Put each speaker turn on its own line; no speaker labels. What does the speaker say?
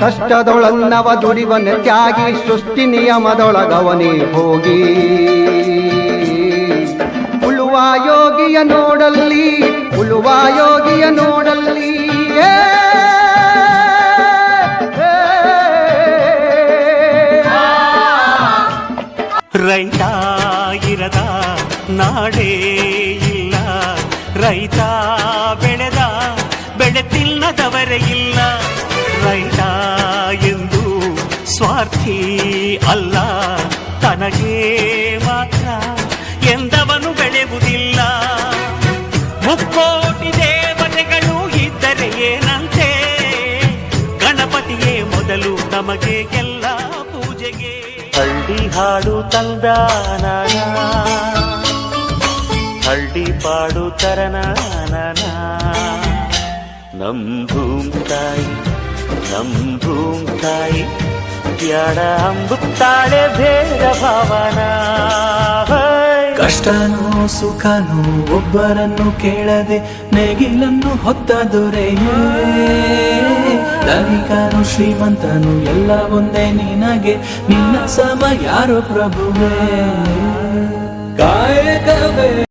ಕಷ್ಟದೊಳನ್ನವ ದುಡಿವನ ತ್ಯಾಗಿ ಸೃಷ್ಟಿ ನಿಯಮದೊಳಗವನೇ ಹೋಗಿ. ಉಳುವ ಯೋಗಿಯ ನೋಡಲ್ಲಿ, ಉಳುವ ಯೋಗಿಯ ನೋಡಲ್ಲಿ
ರೈತ ಇರದ ನಾಡೇ ಇಲ್ಲ, ರೈತ ಬೆಳೆದ ಬೆಳೆ ತಿನ್ನದವರೇ ಇಲ್ಲ. ರೈತ ಸ್ವಾರ್ಥಿ ಅಲ್ಲ, ತನಗೆ ಮಾತ್ರ ಎಂದವನು ಬೆಳೆಯುವುದಿಲ್ಲ. ಮುಕ್ಕೋಟಿ ದೇವತೆಗಳು ಇದ್ದರೆ ಏನಂತೆ? ಗಣಪತಿಯೇ ಮೊದಲು ನಮಗೆ ಎಲ್ಲ ಪೂಜೆಗೆ. ಹಳ್ಳಿ ಹಾಡು ತಂದಾನ ಹಳ್ಳಿ ಪಾಡು ತರನಾನ ನಮ್ ಭೂಮ್ ತಾಯಿ, ನಮ್ ತಾಯಿ. ಬ್ಯಾಡ ಅಂಬುತ್ತಾಳೆ ಬೇಗ ಭಾವನ.
ಕಷ್ಟನೋ ಸುಖನೋ ಒಬ್ಬರನ್ನು ಕೇಳದೆ ನೇಗಿಲನ್ನು ಹೊತ್ತ ದೊರೆಯೇ. ಶ್ರೀಮಂತನು ಎಲ್ಲ ಒಂದೇ ನಿನಗೆ, ನಿನ್ನ ಸಮ ಯಾರು ಪ್ರಭುವೇ? ಕಾಯಕವೇ